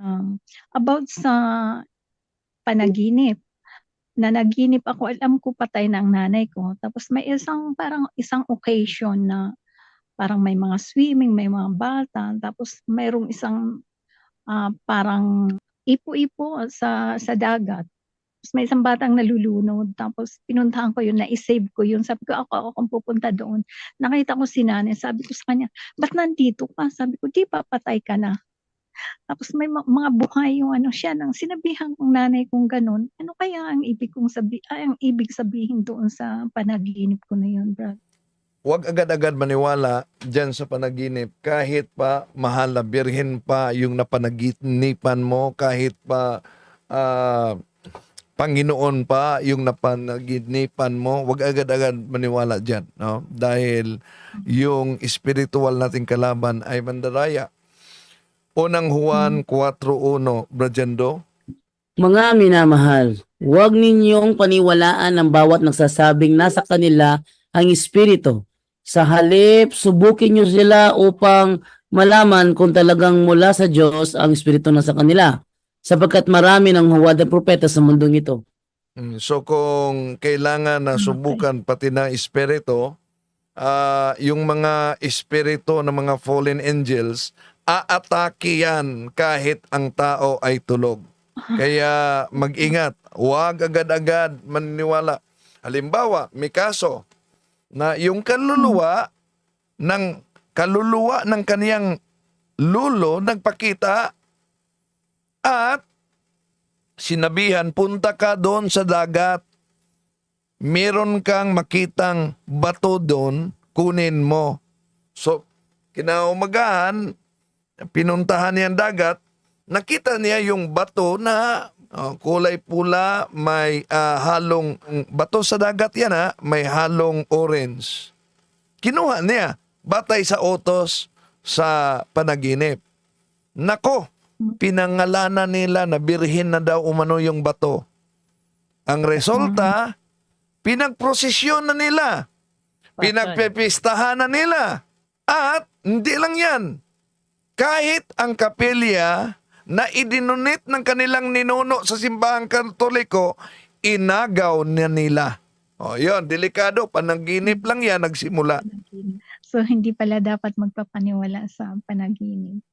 Um, about sa panaginip, nanaginip ako, alam ko patay na ang nanay ko. Tapos may isang parang isang occasion na parang may mga swimming, may mga bata, tapos mayroong isang ah, parang ipo-ipo sa sa dagat. Tapos may isang batang nalulunod, tapos pinuntahan ko yun, na-save ko yun. Sabi ko, ako, ako kung pupunta doon. Nakita ko si nanay, sabi ko sa kanya, ba't nandito ka? Sabi ko, di pa patay ka na. Tapos may ma- mga buhay yung ano siya, nang sinabihan kong nanay kong ganun, ano kaya ang ibig kong sabi, ay, ang ibig sabihin doon sa panaginip ko na yun, brad? Huwag agad-agad maniwala dyan sa panaginip. Kahit pa mahal na birhen pa yung napanaginipan mo, kahit pa ah, Panginoon pa yung napanaginipan mo, huwag agad-agad maniwala dyan. No? Dahil yung spiritual nating kalaban ay mandaraya. Unang Juan 4.1, Brajando, Mga minamahal, huwag ninyong paniwalaan ang bawat nagsasabing nasa kanila ang Espiritu. Sa halip, subukin niyo sila upang malaman kung talagang mula sa Diyos ang Espiritu na sa kanila. Sapagkat marami ng huwad na propeta sa mundong ito. Mm, So kung kailangan na subukan pati na espiritu, ah, yung mga espiritu ng mga fallen angels, aatake yan kahit ang tao ay tulog. Kaya mag-ingat, huwag agad-agad maniniwala. Halimbawa, may kaso na yung kaluluwa ng kaluluwa ng kaniyang lulo nagpakita at sinabihan, punta ka doon sa dagat. Meron kang makitang bato doon, kunin mo. So, kinaumagahan, pinuntahan niya ang dagat, nakita niya yung bato na oh, kulay pula, may ah, halong, bato sa dagat yan ha, may halong orange. Kinuha niya, batay sa otos sa panaginip. Nako, pinangalanan nila na birhin na daw umano yung bato. Ang resulta, pinagprosesyon na nila. Pinagpepistahan na nila. At hindi lang yan. Kahit ang kapilya na idinunit ng kanilang ninuno sa simbahang katoliko, inagaw na nila. O yun, delikado. Panaginip lang yan nagsimula. So, hindi pala dapat magpapaniwala sa panaginip.